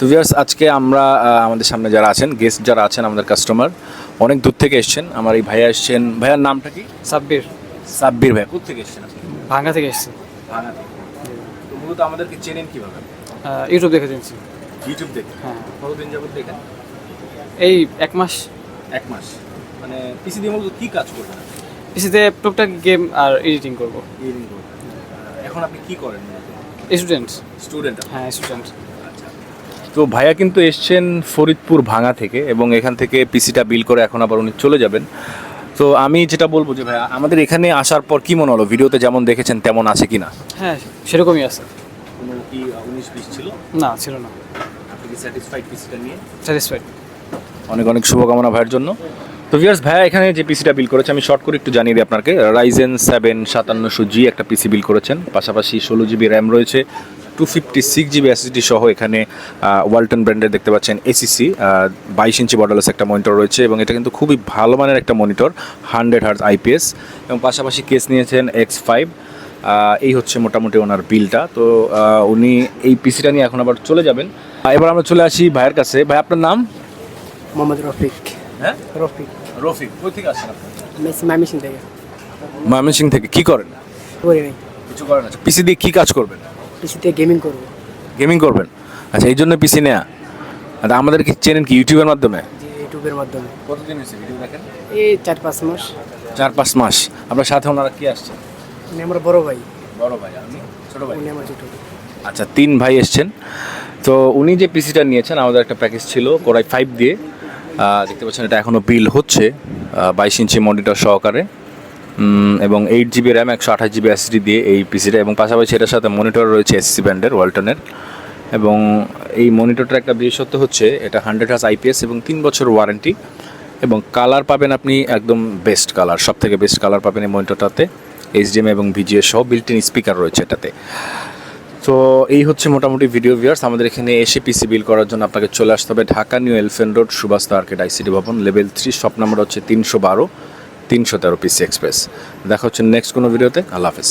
তো ভিউয়ার্স আজকে আমরা আমাদের সামনে যারা আছেন গেস্ট যারা আছেন আমাদের কাস্টমার অনেক দূর থেকে এসেছেন। আমার এই ভাইয়া এসেছেন। ভাইয়ার নামটা কি? সাব্বির। সাব্বির ভাইয়া কোথা থেকে এসেছেন আপনি ভাঙ্গা থেকে এসেছি। ভাঙা থেকে। তো মূলত আমাদেরকে চেনেন কীভাবে? ইউটিউব দেখে দিয়েছি ইউটিউব দেখে? হ্যাঁ। কতদিন যাবত দেখেন? এই এক মাস। এক মাস। মানে পিসি দিয়ে মূলত কি কাজ করবেন? পিসিতে টুকটাক গেম আর এডিটিং করব। Editing করবেন। এখন আপনি কি করেন স্টুডেন্ট স্টুডেন্ট হ্যাঁ স্টুডেন্ট তো ভাইয়া কিন্তু এসছেন ফরিদপুর ভাঙা থেকে এবং এখান থেকে পিসিটা বিল করে এখন আবার উনি চলে যাবেন। তো আমি যেটা বলব যে ভাইয়া আমাদের এখানে আসার পর কি মনে হলো? ভিডিওতে যেমন দেখেছেন তেমন আছে কি না হ্যাঁ সেরকমই আছে। কোনো কি উনিশ বিশ ছিল? না ছিল না। আপনি কি স্যাটিসফাইড পিসিটা নিয়ে? স্যাটিসফাইড অনেক অনেক শুভকামনা ভাইয়ের জন্য। তো ভিয়ার্স ভাইয়া এখানে যে পিসিটা বিল করেছে আমি শর্ট করে একটু জানিয়ে দিই আপনাকে। রাইজেন সেভেন সাতান্নশো জি একটা পিসি বিল করেছেন। পাশাপাশি ষোলো জিবি র্যাম রয়েছে। Two fifty six GB SSD সহ এখানে ওয়ালটন ব্র্যান্ডের দেখতে পাচ্ছেন এসিসি বাইশ ইঞ্চি বর্ডারলেস একটা মনিটর রয়েছে এবং এটা কিন্তু খুবই ভালো মানের একটা মনিটর হান্ড্রেড হার্জ আইপিএস এবং পাশাপাশি কেস নিয়েছেন এক্স ফাইভ এই হচ্ছে মোটামুটি ওনার বিলটা। তো উনি এই পিসিটা নিয়ে এখন আবার চলে যাবেন। এবার আমরা চলে আসি ভাইয়ের কাছে। ভাই আপনার নাম? মোহাম্মদ রফিক। হ্যাঁ? রফিক। রফিক কই থেকে আসেন আপনি? থেকে। ময়মনসিং থেকে। কি করেন? কিছু করেন আচ্ছা পিসি দিয়ে কি কাজ করবেন? পিসিতে গেমিং করব। গেমিং করবেন? আচ্ছা এই জন্য পিসি নেয়া। আচ্ছা আমাদের কি চেনেন কি ইউটিউবের মাধ্যমে? ইউটিউবের মাধ্যমে। কতদিন হয়েছে ভিডিও দেখেন? এই চার পাঁচ মাস। চার পাঁচ মাস। আপনার সাথে ওনারা কি আসছে উনি আমার বড় ভাই। বড় ভাই আমি? ছোট ভাই? উনি আমার ছোট ভাই। আচ্ছা তিন ভাই এসছেন। তো উনি যে পিসিটা নিয়েছেন আমাদের একটা প্যাকেজ ছিল কোরাই ফাইভ দিয়ে। দেখতে পাচ্ছেন এটা এখনও বিল হচ্ছে বাইশ ইঞ্চি মনিটর সহকারে। এবং এইট জিবি র্যাম একশো আঠাশ জিবি এসডি দিয়ে এই পিসিটা এবং পাশাপাশি এটার সাথে মনিটর রয়েছে এসসি ব্র্যান্ডের ওয়ালটনের। এবং এই মনিটরটার একটা বিশেষত্ব হচ্ছে, এটা হান্ড্রেড হার্স আইপিএস এবং তিন বছর ওয়ারেন্টি এবং কালার পাবেন আপনি একদম বেস্ট কালার সব থেকে বেস্ট কালার পাবেন এই মনিটরটাতে এইচডিএম এবং ভিজিএ সহ বিল্ট ইন স্পিকার রয়েছে এটাতে। তো এই হচ্ছে মোটামুটি ভিডিও ভিউয়ার্স আমাদের এখানে এসে পিসি বিল করার জন্য আপনাকে চলে আসতে হবে Dhaka New Elephant Road, Subhash Arcade ICD ভবন লেভেল থ্রি শপ নাম্বার হচ্ছে তিনশো বারো। তিনশো তেরো পিসি এক্সপ্রেস। দেখা হচ্ছে নেক্সট কোনো ভিডিওতে আল্লাহ হাফেজ।